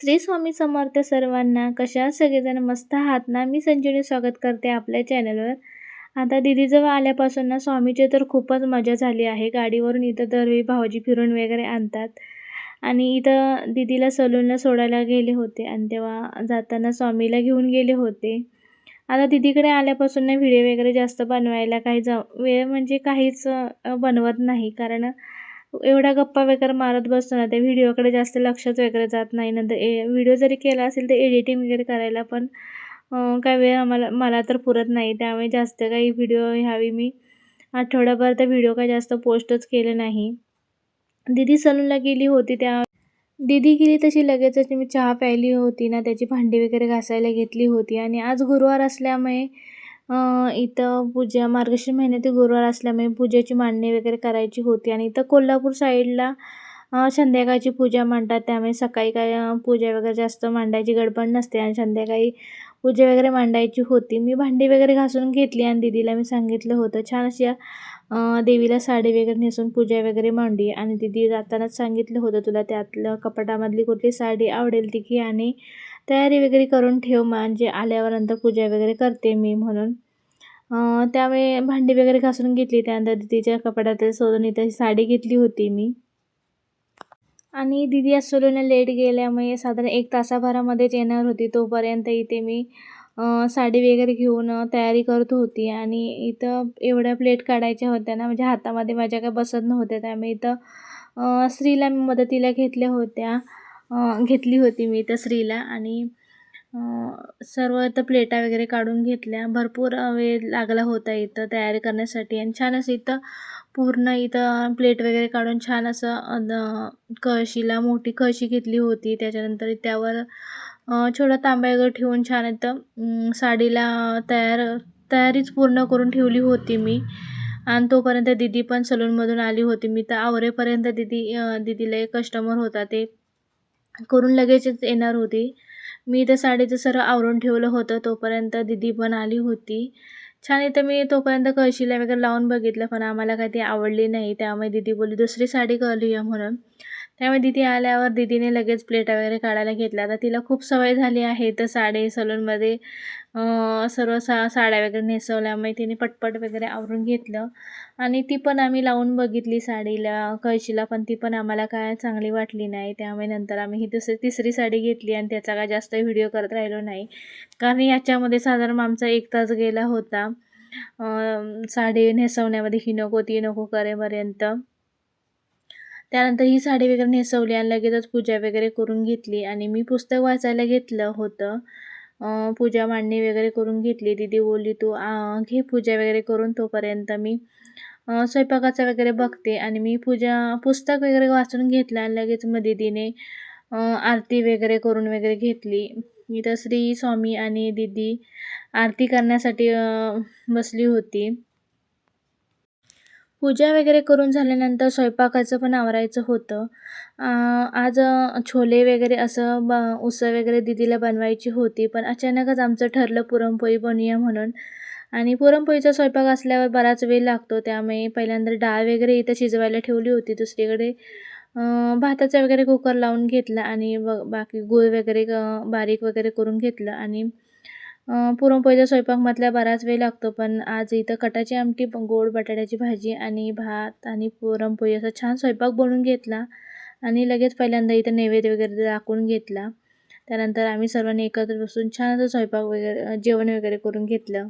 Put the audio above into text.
श्री स्वामी समर्थ सर्वांना कशा सगळेजण मस्त आहात ना? मी संजीवनी स्वागत करते आपल्या चॅनलवर आता दिदीजवळ आल्यापासून ना स्वामीची तर खूपच मजा झाली आहे. गाडीवरून इथं दरवेळी भाऊजी फिरून वगैरे आणतात. आणि इथं दिदीला सलूनला सोडायला गेले होते आणि तेव्हा जाताना स्वामीला घेऊन गेले होते. आता दिदीकडे आल्यापासून ना व्हिडिओ वगैरे जास्त बनवायला काही जा वेळ म्हणजे काहीच बनवत नाही. कारण एवढ्या गप्पा वगैरे मारत बसतो ना त्या व्हिडिओकडे जास्त लक्षच वगैरे जात नाही. नंतर ए व्हिडिओ जरी केला असेल तर एडिटिंग वगैरे करायला पण काय वेळ आम्हाला मला तर पुरत नाही. त्यामुळे जास्त काही व्हिडिओ ह्यावी मी आठवड्याभर तर व्हिडिओ काही जास्त पोस्टच केले नाही. दीदी सलूनला गेली होती त्या दीदी गेली तशी लगेचच मी चहा प्यायली होती ना त्याची भांडी वगैरे घासायला घेतली होती. आणि आज गुरुवार असल्यामुळे इथं पूजा मार्गशीर महिन्यातील गुरुवार असल्यामुळे पूजेची मांडणी वगैरे करायची होती. आणि इथं कोल्हापूर साईडला संध्याकाळची पूजा मांडतात. त्यामुळे सकाळी काय पूजा वगैरे जास्त मांडायची गडबड नसते. आणि संध्याकाळी पूजा वगैरे मांडायची होती. मी भांडी वगैरे घासून घेतली आणि दीदीला मी सांगितलं होतं छान अशी देवीला साडी वगैरे नेसून पूजा वगैरे मांडली आणि दीदी जातानाच सांगितलं होतं तुला त्यातलं कपाटामधली कुठली साडी आवडेल ती घे आणि तयारी वगैरे करून ठेव. म्हणजे आल्यावर नंतर पूजा वगैरे करते मी. म्हणून त्यावेळी भांडी वगैरे घासून घेतली त्यानंतर दीदीच्या कपाटात सोडून इथे साडी घेतली होती मी. आणि दीदी आज सोलूला लेट गेल्यामुळे साधारण एक तासाभरामध्येच येणार होती. तोपर्यंत इथे मी साडी वगैरे घेऊन तयारी करत होती. आणि इथं एवढ्या प्लेट काढायच्या होत्या ना म्हणजे हातामध्ये माझ्या काय बसत नव्हत्या. त्यामुळे इथं स्त्रीला मी मदतीला घेतल्या होत्या. घेतली होती मी इथं स्त्रीला. आणि सर्व इथं प्लेटा वगैरे काढून घेतल्या. भरपूर वेळ लागला होता इथं तयारी करण्यासाठी. आणि छान असं इथं पूर्ण इथं प्लेट वगैरे काढून छान असं कळशीला मोठी कळशी घेतली होती. त्याच्यानंतर त्यावर छोटा तांब्या वगैरे ठेवून छान इथं साडीला तयार तयारीच पूर्ण करून ठेवली होती मी. आणि तोपर्यंत दिदी पण सलूनमधून आली होती. मी तर आवरेपर्यंत दिदी दिदीला एक कस्टमर होता ते. करून लगेचच येणार होती. मी इथं साडीचं सर्व आवरून ठेवलं होतं तोपर्यंत दिदी पण आली होती. छान इथं मी तोपर्यंत कळशीला वगैरे लावून बघितलं पण आम्हाला काही ती आवडली नाही. त्यामुळे दिदी बोलली दुसरी साडी घालूया म्हणून. त्यामुळे दिदी आल्यावर दिदीने लगेच प्लेटा वगैरे काढायला घेतल्या. आता तिला खूप सवय झाली आहे तर साडी सलूनमध्ये सर्व सा साड्या वगैरे नेसवल्यामुळे तिने पटपट वगैरे आवरून घेतलं. आणि ती पण आम्ही लावून बघितली साडीला कळशीला पण ती पण आम्हाला काय चांगली वाटली नाही. त्यामुळे नंतर आम्ही ही दुसरी तिसरी साडी घेतली आणि त्याचा काय जास्त व्हिडिओ करत राहिलो नाही. कारण याच्यामध्ये साधारण आमचा एक तास गेला होता. साडी नेसवण्यामध्ये ही नको ती नको करेपर्यंत. त्यानंतर ही साडी वगैरे नेसवली आणि लगेचच पूजा वगैरे करून घेतली. आणि मी पुस्तक वाचायला घेतलं होतं. पूजा मांडणी वगैरे करून घेतली. दीदी बोलली तू घे पूजा वगैरे करून तोपर्यंत मी स्वयंपाकाचा वगैरे बघते. आणि मी पूजा पुस्तक वगैरे वाचून घेतलं आणि लगेच मग दिदीने आरती वगैरे करून वगैरे घेतली. इथं श्री स्वामी आणि दीदी आरती करण्यासाठी बसली होती. पूजा वगैरे करून झाल्यानंतर स्वयंपाकाचं पण आवरायचं होतं. आज छोले वगैरे असं ब उसळ वगैरे दीदीला बनवायची होती पण अचानकच आमचं ठरलं पुरणपोळी बनवूया म्हणून. आणि पुरणपोळीचा स्वयंपाक असल्यावर बराच वेळ लागतो त्यामुळे पहिल्यांदा डाळ वगैरे इथं शिजवायला ठेवली होती दुसरीकडे भाताचा वगैरे कुकर लावून घेतला आणि ब बाकी गूळ वगैरे बारीक वगैरे करून घेतलं. आणि पुरणपोळीचा स्वयंपाक म्हटल्या बराच वेळ लागतो पण आज इथं कटाची आमटी गोड बटाट्याची भाजी आणि भात आणि पुरणपोळी असा छान स्वयंपाक बनवून घेतला आणि लगेच पहिल्यांदा इथं नैवेद्य वगैरे दाखवून घेतला. त्यानंतर आम्ही सर्वांनी एकत्र बसून छान असं स्वयंपाक वगैरे जेवण वगैरे करून घेतलं.